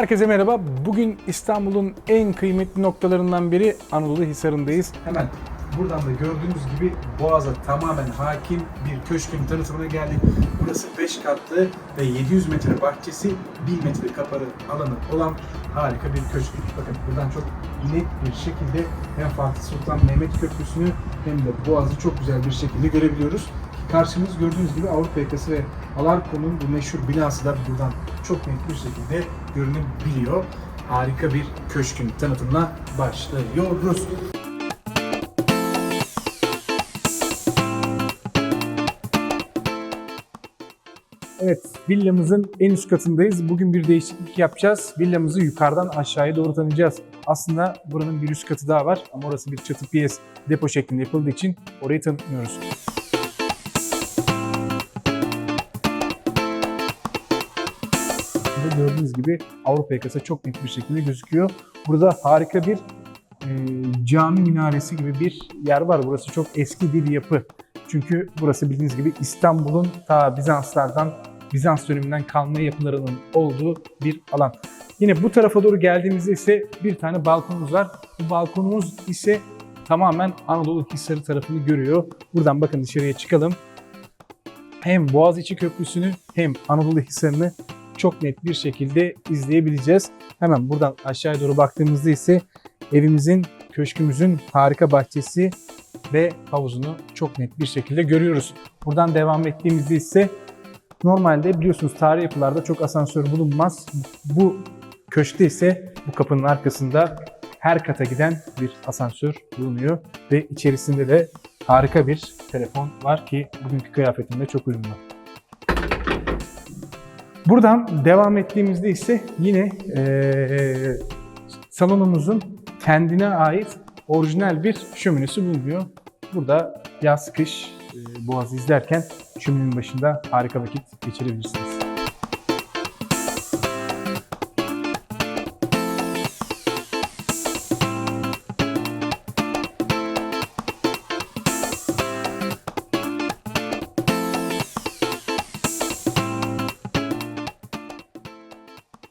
Herkese merhaba. Bugün İstanbul'un en kıymetli noktalarından biri Anadolu Hisarı'ndayız. Hemen buradan da gördüğünüz gibi Boğaz'a tamamen hakim bir köşkün tanıtımına geldik. Burası 5 katlı ve 700 metre bahçesi, 1000 metre kapalı alanı olan harika bir köşk. Bakın buradan çok net bir şekilde hem Fatih Sultan Mehmet Köprüsü'nü hem de Boğaz'ı çok güzel bir şekilde görebiliyoruz. Karşımız gördüğünüz gibi Avrupa yakası ve Alarko'nun bu meşhur binası da buradan çok net bir şekilde görünebiliyor. Harika bir köşkün tanıtımına başlıyoruz. Evet, villamızın en üst katındayız. Bugün bir değişiklik yapacağız. Villamızı yukarıdan aşağıya doğru tanıyacağız. Aslında buranın bir üst katı daha var ama orası bir çatı piyes depo şeklinde yapıldığı için orayı tanıtmıyoruz. Burada gördüğünüz gibi Avrupa yakası çok net bir şekilde gözüküyor. Burada harika bir e, cami minaresi gibi bir yer var. Burası çok eski bir yapı. Çünkü burası bildiğiniz gibi İstanbul'un ta Bizanslardan, Bizans döneminden kalma yapılarının olduğu bir alan. Yine bu tarafa doğru geldiğimizde ise bir tane balkonumuz var. Bu balkonumuz ise tamamen Anadolu Hisarı tarafını görüyor. Buradan bakın dışarıya çıkalım. Hem Boğaziçi Köprüsü'nü hem Anadolu Hisarı'nı çok net bir şekilde izleyebileceğiz. Hemen buradan aşağıya doğru baktığımızda ise evimizin, köşkümüzün harika bahçesi ve havuzunu çok net bir şekilde görüyoruz. Buradan devam ettiğimizde ise normalde biliyorsunuz tarihi yapılarda çok asansör bulunmaz. Bu köşkte ise bu kapının arkasında her kata giden bir asansör bulunuyor ve içerisinde de harika bir telefon var ki bugünkü kıyafetimle çok uyumlu. Buradan devam ettiğimizde ise yine eee, salonumuzun kendine ait orijinal bir şöminesi bulunuyor. Burada yaz kış e, Boğaz'ı izlerken şöminenin başında harika vakit geçirebilirsiniz.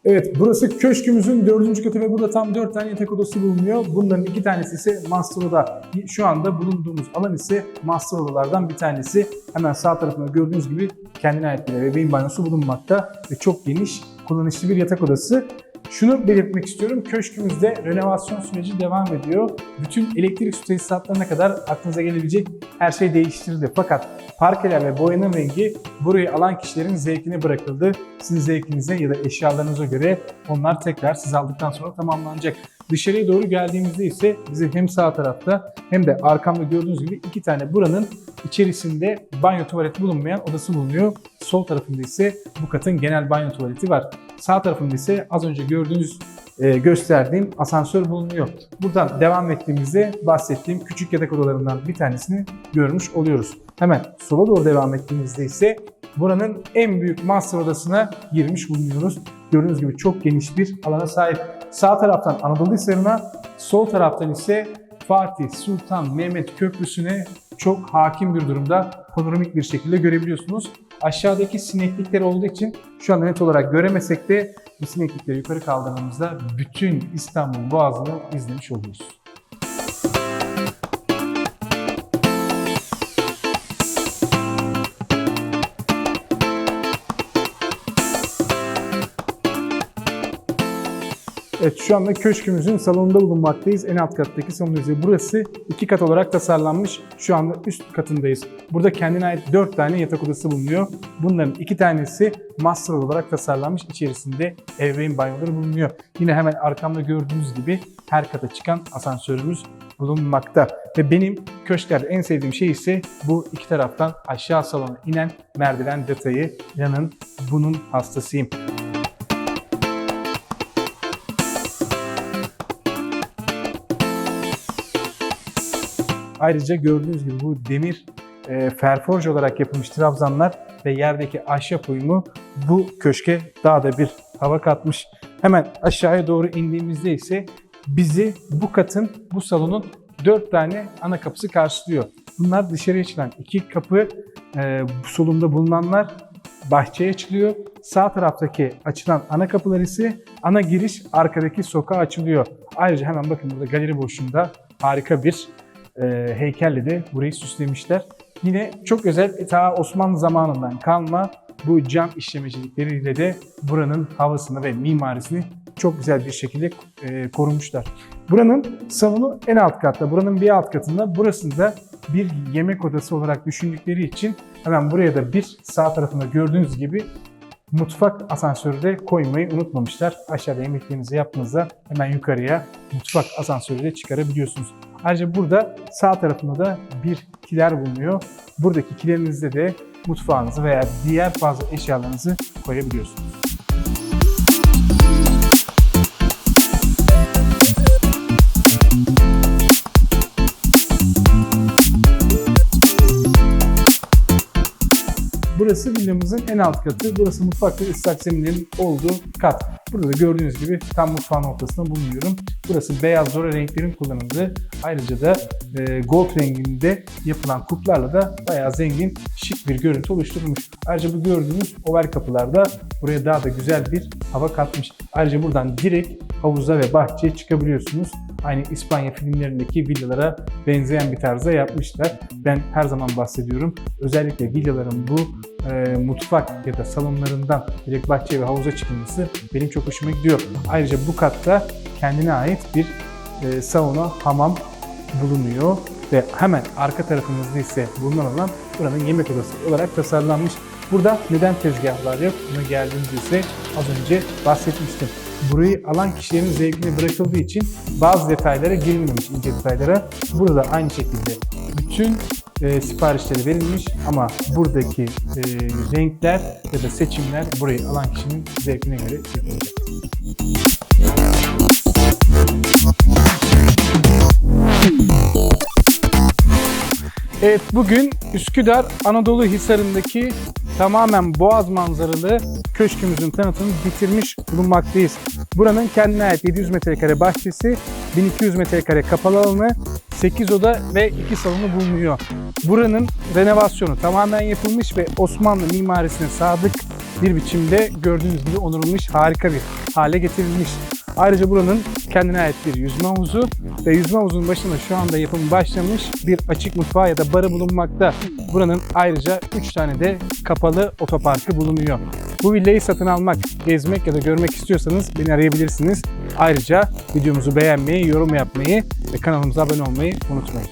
Evet, burası köşkümüzün dördüncü katı ve burada tam dört tane yatak odası bulunuyor. Bunların iki tanesi ise master oda. Şu anda bulunduğumuz alan ise master odalardan bir tanesi. Hemen sağ tarafında gördüğünüz gibi kendine ait bir ebeveyn banyosu bulunmakta ve çok geniş, kullanışlı bir yatak odası. Şunu belirtmek istiyorum. Köşkümüzde renovasyon süreci devam ediyor. Bütün elektrik su tesisatlarına kadar aklınıza gelebilecek her şey değiştirildi. Fakat parkeler ve boyanın rengi burayı alan kişilerin zevkine bırakıldı. Sizin zevkinize ya da eşyalarınıza göre onlar tekrar siz aldıktan sonra tamamlanacak. Dışarıya doğru geldiğimizde ise bizi hem sağ tarafta hem de arkamda gördüğünüz gibi iki tane buranın içerisinde banyo tuvaleti bulunmayan odası bulunuyor. Sol tarafında ise bu katın genel banyo tuvaleti var. Sağ tarafında ise az önce gördüğünüz e, gösterdiğim asansör bulunuyor. Buradan devam ettiğimizde bahsettiğim küçük yatak odalarından bir tanesini görmüş oluyoruz. Hemen sola doğru devam ettiğimizde ise buranın en büyük master odasına girmiş bulunuyoruz. Gördüğünüz gibi çok geniş bir alana sahip. Sağ taraftan Anadolu Hisarı'na, sol taraftan ise Fatih Sultan Mehmet Köprüsü'ne çok hakim bir durumda panoramik bir şekilde görebiliyorsunuz. Aşağıdaki sineklikler olduğu için şu anda net olarak göremesek de bu sineklikleri yukarı kaldırdığımızda bütün İstanbul Boğazı'nı izlemiş oluyoruz. Evet şu anda köşkümüzün salonunda bulunmaktayız. En alt kattaki salonundayız. Burası iki kat olarak tasarlanmış. Şu anda üst katındayız. Burada kendine ait dört tane yatak odası bulunuyor. Bunların iki tanesi master olarak tasarlanmış. İçerisinde ebeveyn banyoları bulunuyor. Yine hemen arkamda gördüğünüz gibi her kata çıkan asansörümüz bulunmakta. Ve benim köşklerde en sevdiğim şey ise bu iki taraftan aşağı salona inen merdiven detayı. İnanın bunun hastasıyım. Ayrıca gördüğünüz gibi bu demir e, ferforj olarak yapılmış trabzanlar ve yerdeki ahşap uyumu bu köşke daha da bir hava katmış. Hemen aşağıya doğru indiğimizde ise bizi bu katın, bu salonun dört tane ana kapısı karşılıyor. Bunlar dışarıya açılan iki kapı, e, solumda bulunanlar bahçeye açılıyor. Sağ taraftaki açılan ana kapılar ise ana giriş arkadaki sokağa açılıyor. Ayrıca hemen bakın burada galeri boşluğunda harika bir e, heykelle de burayı süslemişler. Yine çok özel ta Osmanlı zamanından kalma bu cam işlemecilikleriyle de buranın havasını ve mimarisini çok güzel bir şekilde e, korumuşlar. Buranın salonu en alt katta, buranın bir alt katında, burasında bir yemek odası olarak düşündükleri için hemen buraya da bir sağ tarafında gördüğünüz gibi mutfak asansörü de koymayı unutmamışlar. Aşağıda yemeklerinizi yaptığınızda hemen yukarıya mutfak asansörü de çıkarabiliyorsunuz. Ayrıca burada sağ tarafında da bir kiler bulunuyor. Buradaki kilerinizde de mutfağınızı veya diğer fazla eşyalarınızı koyabiliyorsunuz. Burası villamızın en alt katı. Burası mutfak ve ıslak zeminlerin olduğu kat. Burada da gördüğünüz gibi tam mutfağın ortasında bulunuyorum. Burası beyaz zora renklerin kullanıldığı. Ayrıca da e, gold renginde yapılan kuplarla da bayağı zengin, şık bir görüntü oluşturulmuş. Ayrıca bu gördüğünüz oval kapılarda buraya daha da güzel bir hava katmış. Ayrıca buradan direkt havuza ve bahçeye çıkabiliyorsunuz. Aynı İspanya filmlerindeki villalara benzeyen bir tarzda yapmışlar. Ben her zaman bahsediyorum. Özellikle villaların bu e, mutfak ya da salonlarından direkt bahçeye ve havuza çıkılması benim çok hoşuma gidiyor. Ayrıca bu katta kendine ait bir e, sauna, hamam bulunuyor ve hemen arka tarafımızda ise bulunan alan buranın yemek odası olarak tasarlanmış. Burada neden tezgahlar yok? Buna geldiğimizde ise az önce bahsetmiştim. Burayı alan kişilerin zevkine bırakıldığı için bazı detaylara girilmemiş ince detaylara. Burada aynı şekilde bütün e, siparişleri verilmiş ama buradaki e, renkler ya da seçimler burayı alan kişinin zevkine göre yapılacak. Evet bugün Üsküdar Anadolu Hisarı'ndaki tamamen boğaz manzaralı köşkümüzün tanıtımını bitirmiş bulunmaktayız. Buranın kendine ait 700 metrekare bahçesi, 1200 metrekare kapalı alanı, 8 oda ve 2 salonu bulunuyor. Buranın renovasyonu tamamen yapılmış ve Osmanlı mimarisine sadık bir biçimde gördüğünüz gibi onarılmış harika bir hale getirilmiş. Ayrıca buranın kendine ait bir yüzme havuzu ve yüzme havuzunun başında şu anda yapımı başlamış bir açık mutfağı ya da barı bulunmakta. Buranın ayrıca 3 tane de kapalı otoparkı bulunuyor. Bu villayı satın almak, gezmek ya da görmek istiyorsanız beni arayabilirsiniz. Ayrıca videomuzu beğenmeyi, yorum yapmayı ve kanalımıza abone olmayı unutmayın.